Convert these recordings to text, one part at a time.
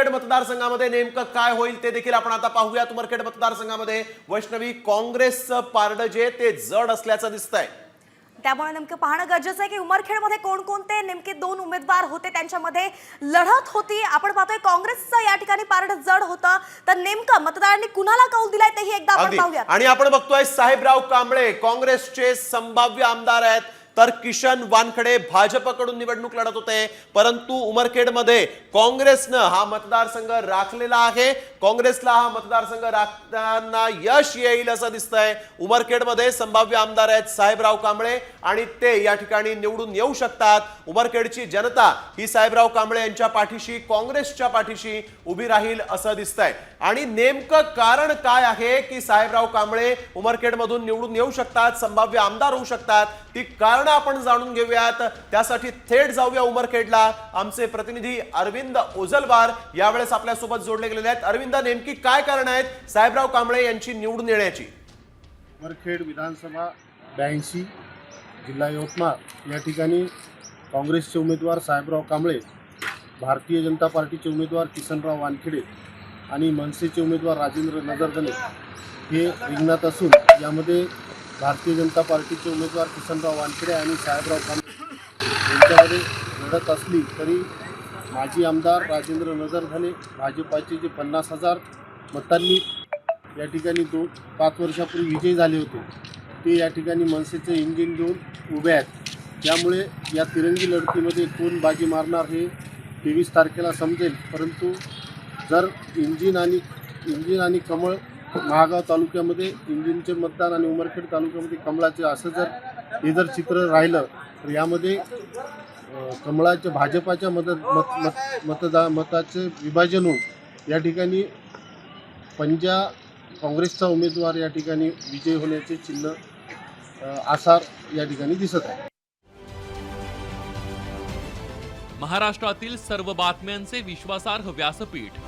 उमरखेड मतदारसंघामध्ये नेमकं काय होईल ते देखील आपण आता पाहूयात उमरखेड मतदारसंघामध्ये. वैष्णवी काँग्रेसचं पारड जे ते जड असल्याचं दिसतंय. त्यामुळे नेमकं पाहणं गरजेचं आहे की उमरखेडमध्ये कोणकोणते नेमके दोन उमेदवार होते त्यांच्यामध्ये लढत होती. आपण पाहतोय काँग्रेसचं या ठिकाणी पारड जड होतं. तर नेमकं मतदारांनी कुणाला कौल दिलाय तेही एकदा आपण पाहूयात. आणि आपण बघतोय साहेबराव कांबळे काँग्रेसचे संभाव्य आमदार आहेत. तर किशन वानखडे भाजपकडून निवडणूक लढत होते. परंतु उमरखेडमध्ये काँग्रेसनं हा मतदारसंघ राखलेला आहे. काँग्रेसला हा मतदारसंघ राखताना यश येईल असं दिसतंय. उमरखेडमध्ये संभाव्य आमदार आहेत साहेबराव कांबळे आणि ते या ठिकाणी निवडून येऊ शकतात. उमरखेडची जनता ही साहेबराव कांबळे यांच्या पाठीशी काँग्रेसच्या पाठीशी उभी राहील असं दिसतंय. आणि नेमकं कारण काय आहे की साहेबराव कांबळे उमरखेडमधून निवडून येऊ शकतात संभाव्य आमदार होऊ शकतात ती कारण आपण जाणून घेऊयात. त्यासाठी थेट जाऊया उमरखेडला. आमचे प्रतिनिधी अरविंद ओझलवार यावेळेस आपल्यासोबत जोडले गेलेले आहेत. अरविंद नेमकी काय कारण आहेत? साहेबराव कांबळे यांची निवडून येण्याची. वरखेड विधानसभा ब्याऐंशी जिल्हा यवतमाळ. या ठिकाणी काँग्रेसचे उमेदवार साहेबराव कांबळे भारतीय जनता पार्टीचे उमेदवार किसनराव वानखेडे आणि मनसेचे उमेदवार राजेंद्र नगरदने हे रिंगणात असून यामध्ये भारतीय जनता पार्टीचे उमेदवार किसनराव वानखेडे आणि साहेबराव कांबळे यांच्यामध्ये लढत असली तरी माजी आमदार राजेंद्र नजरधने भाजपाचे जे पन्नास हजार मतांनी या ठिकाणी दोन पाच वर्षापूर्वी विजयी झाले होते ते या ठिकाणी मनसेचं इंजिन देऊन उभे आहेत. त्यामुळे या तिरंगी लढतीमध्ये कोण बाजी मारणार हे तेवीस तारखेला समजेल परंतु जर इंजिन आणि इंजिन आणि कमळ महागाव तालुक्यामध्ये इंजिनचे मतदान आणि उमरखेड तालुक्यामध्ये कमळाचे असं जर हे जर चित्र राहिलं तर यामध्ये कमळाच्या भाजपाच्या मत मत मत मतदा मताचे विभाजन होऊन या ठिकाणी पंजा काँग्रेसचा उमेदवार या ठिकाणी विजय होण्याचे चिन्ह आसार या ठिकाणी दिसत आहे. महाराष्ट्रातील सर्व बातम्यांचे विश्वासार्ह व्यासपीठ.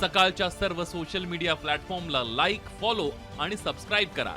सकाळच्या सर्व सोशल मीडिया प्लॅटफॉर्मला लाईक फॉलो आणि सबस्क्राईब करा.